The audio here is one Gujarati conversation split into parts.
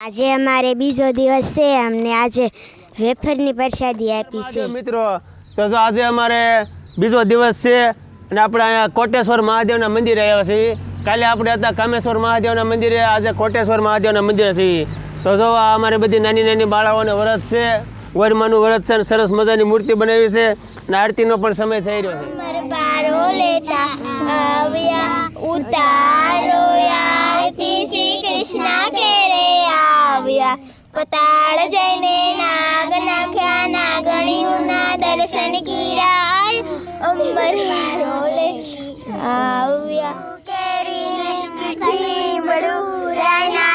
આજે અમારે બીજો દિવસ છે અમને આજે વેફરની પ્રસાદી આપી છે. મિત્રો તો જો આજે અમારે બીજો દિવસ છે અને આપણે અહીંયા કોટેશ્વર મહાદેવના મંદિરે આવ્યા છીએ. કાલે આપણે હતા કામેશ્વર મહાદેવના મંદિરે આજે કોટેશ્વર મહાદેવના મંદિરે છીએ. તો જો આ અમારી બધી નાની નાની બાળાઓને વ્રત છે વરમાનું વ્રત છે અને સરસ મજાની મૂર્તિ બનાવી છે અને આરતીનો પણ સમય થઈ રહ્યો છે. આવ્યા ઉતારો આરતી શ્રી કૃષ્ણ કેરે આવ્યા. પતાળ જઈને નાગ નાખ્યા, નાગણીઓના દર્શન કિરાય. અંબર વારો લે આવ્યા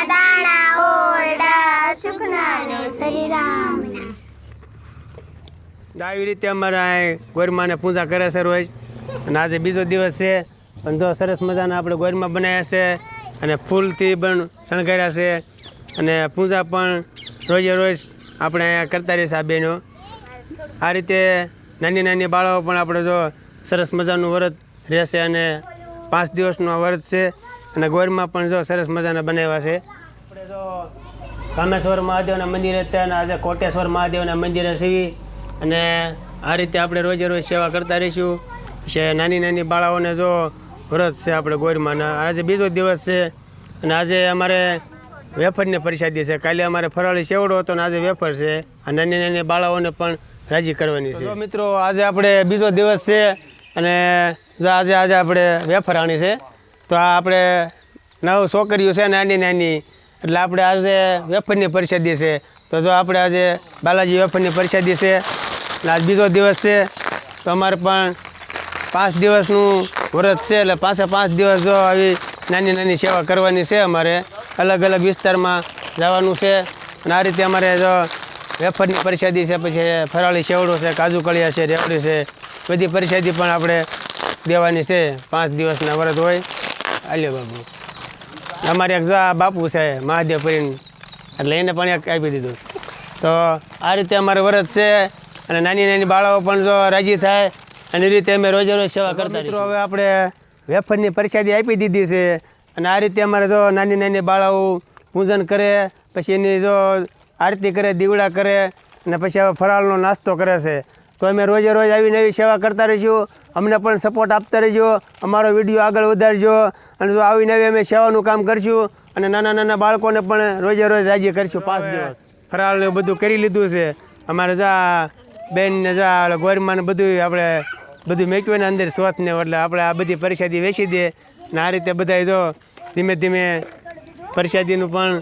દાણા, ઓરડા આવી રીતે અમારા ગોરમાને પૂજા કરે છે રોજ. અને આજે બીજો દિવસ છે. અને જો સરસ મજાના આપણે ગોરમાં બનાવ્યા છે. અને ફૂલથી પણ શણગાર્યા છે. અને પૂજા પણ રોજે રોજ આપણે અહીંયા કરતા રહીએ આ બહેનો આ રીતે નાની નાની બાળાઓ પણ આપણે જો સરસ મજાનું વ્રત રહેશે અને પાંચ દિવસનું વ્રત છે. અને ગોરમાં પણ જો સરસ મજાના બનાવ્યા છે. આપણે જો કામેશ્વર મહાદેવના મંદિરે અને આજે કોટેશ્વર મહાદેવના મંદિરે સીવી અને આ રીતે આપણે રોજે રોજ સેવા કરતા રહીશું. છે નાની નાની બાળાઓને જો વ્રત છે આપણે ગોરમાના આજે બીજો દિવસ છે અને આજે અમારે વેફરની પ્રસાદી છે. કાલે અમારે ફરાળી સેવડો હતો ને આજે વેફર છે. આ નાની નાની બાળાઓને પણ રાજી કરવાની છે. મિત્રો, આજે આપણે બીજો દિવસ છે અને જો આજે આજે આપણે વેફર આણી છે. તો આ આપણે નવ છોકરીઓ છે નાની નાની. એટલે આપણે આજે વેફરની પરિષદી છે. તો જો આપણે આજે બાલાજી વેફરની પ્રસાદી છે. અને આજ બીજો દિવસ છે. તો અમારે પણ પાંચ દિવસનું વ્રત છે એટલે પાછા પાંચ દિવસ જો આવી નાની નાની સેવા કરવાની છે અમારે. અલગ અલગ વિસ્તારમાં જવાનું છે. અને આ રીતે અમારે જો વેફરની પરિષદી છે, પછી ફરાળી સેવડો છે, કાજુ કળિયા છે, રેવડી છે, બધી પરિષદી પણ આપણે દેવાની છે. પાંચ દિવસના વ્રત હોય. આલ્યો બાબુ અમારે એક જો આ બાપુ છે મહાદેવપુરીને એટલે એને પણ એક આપી દીધું. તો આ રીતે અમારે વ્રત છે. અને નાની નાની બાળાઓ પણ જો રાજી થાય અને એ રીતે અમે રોજે રોજ સેવા કરતા મિત્રો હવે આપણે વેફરની પ્રસાદી આપી દીધી છે અને આ રીતે અમારે જો નાની નાની બાળાઓ પૂજન કરે પછી એની જો આરતી કરે દીવડા કરે અને પછી હવે ફરાળનો નાસ્તો કરે છે. તો અમે રોજે રોજ આવી નવી સેવા કરતા રહીશું. અમને પણ સપોર્ટ આપતા રહેજો. અમારો વીડિયો આગળ વધારજો. અને જો આવી નવી અમે સેવાનું કામ કરીશું અને નાના નાના બાળકોને પણ રોજે રોજ રાજી કરીશું પાંચ દિવસ. ફરાળને બધું કરી લીધું છે. અમારે જા બેન ને જા ગોરમાને બધું આપણે બધું મેક્યું અંદર સ્વતને એટલે આપણે આ બધી પરસાદી વેચી દે. ને આ રીતે બધાય જો ધીમે ધીમે પ્રસાદીનું પણ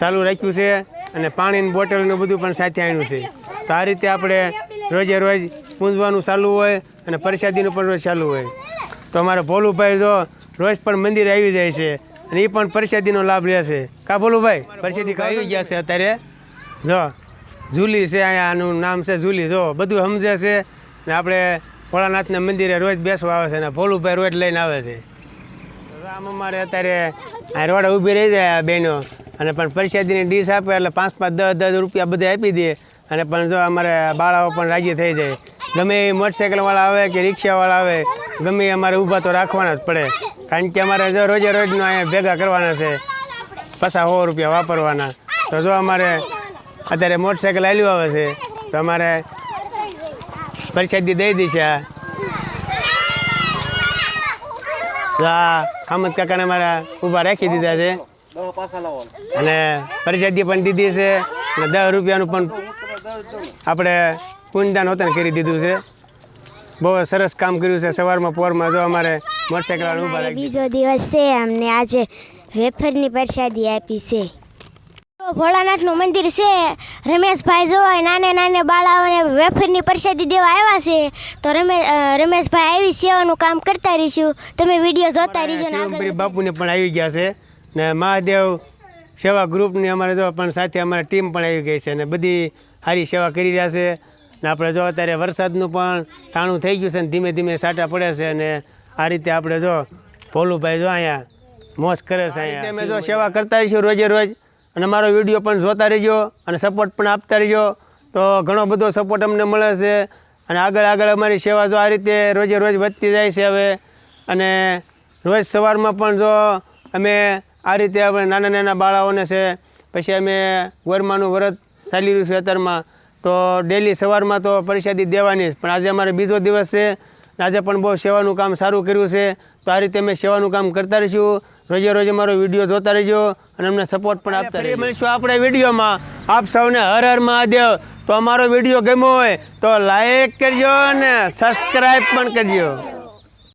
ચાલુ રાખ્યું છે અને પાણીની બોટલનું બધું પણ સાથે આણ્યું છે. તો આ રીતે આપણે રોજે રોજ પૂંજવાનું ચાલુ હોય અને પરસાદીનું પણ રોજ ચાલુ હોય. તો અમારે ભોલુભાઈ જો રોજ પણ મંદિરે આવી જાય છે અને એ પણ પરસાદીનો લાભ રહેશે કા ભોલુભાઈ? પ્રસાદી આવી ગયા છે અત્યારે. જો ઝૂલી છે અહીંયા આનું નામ છે ઝૂલી. જો બધું સમજે છે ને આપણે ભોળાનાથના મંદિરે રોજ બેસવા આવે છે અને ભોલુભાઈ રોજ લઈને આવે છે. આમ અમારે અત્યારે આ રોડ ઊભી રહી જાય આ બહેનો. અને પણ પરિષદની ડીશ આપે એટલે પાંચ પાંચ દસ દસ રૂપિયા બધા આપી દે. અને પણ જો અમારે બાળાઓ પણ રાજી થઈ જાય. ગમે એ મોટરસાઇકલવાળા આવે કે રિક્ષાવાળા આવે, ગમે એ અમારે ઊભા તો રાખવાના જ પડે. કારણ કે અમારે જો રોજે રોજનો અહીંયા ભેગા કરવાના છે. પચાસ સો રૂપિયા વાપરવાના. તો જો અમારે અત્યારે મોટરસાઇકલ આવ્યું આવે છે, તો અમારે આ તો આ ખામદ કાકાને મારા ઊભા રાખી દીધા છે. અને પ્રસાદી પણ દીધી છે. અને દસ રૂપિયાનું પણ આપણે પુણ્યદાન વતન કરી દીધું છે. બહુ સરસ કામ કર્યું છે. સવારમાં પોરમાં જો અમારે મોટરસાઇકલ બીજો દિવસ છે. અમને આજે વેફરની પ્રસાદી આપી છે. ભોળાનાથનું મંદિર છે. રમેશભાઈ જોવાય નાને નાને બાળાઓને વેફરની પ્રસાદી દેવા આવ્યા છે. તો રમે રમેશભાઈ આવી સેવાનું કામ કરતા રહીશું. તમે વીડિયો જોતા રહીજો ને આગળ શિવમપુરી બાપુને પણ આવી ગયા છે. ને મહાદેવ સેવા ગ્રુપની અમારે જો પણ સાથે અમારી ટીમ પણ આવી ગઈ છે ને બધી સારી સેવા કરી રહ્યા છે. ને આપણે જો અત્યારે વરસાદનું પણ ટાણું થઈ ગયું છે ને ધીમે ધીમે સાટા પડે છે અને આ રીતે આપણે જો ભોલુભાઈ જો અહીંયા મોજ કરે છે અહીંયા. અમે જો સેવા કરતા રહીશું રોજે રોજ. અને મારો વીડિયો પણ જોતા રહેજો અને સપોર્ટ પણ આપતા રહેજો. તો ઘણો બધો સપોર્ટ અમને મળે છે. અને આગળ આગળ અમારી સેવા જો આ રીતે રોજે રોજ વધતી જાય છે હવે. અને રોજ સવારમાં પણ જો અમે આ રીતે આપણે નાના નાના બાળાઓને છે, પછી અમે ગોરમાનું વ્રત ચાલી રહ્યું છે અત્યારમાં. તો ડેલી સવારમાં તો પ્રસાદી દેવાની જ, પણ આજે અમારે બીજો દિવસ છે. આજે પણ બહુ સેવાનું કામ સારું કર્યું છે. તો આ રીતે અમે સેવાનું કામ કરતા રહીશું. રોજે રોજ અમારો વીડિયો જોતા રહેજો અને અમને સપોર્ટ પણ આપતા રહીશું મળીશું આપણે વિડીયોમાં. આપ સૌને હર હર મહાદેવ. તો અમારો વીડિયો ગમ્યો હોય તો લાઈક કરજો અને સબસ્ક્રાઈબ પણ કરજો.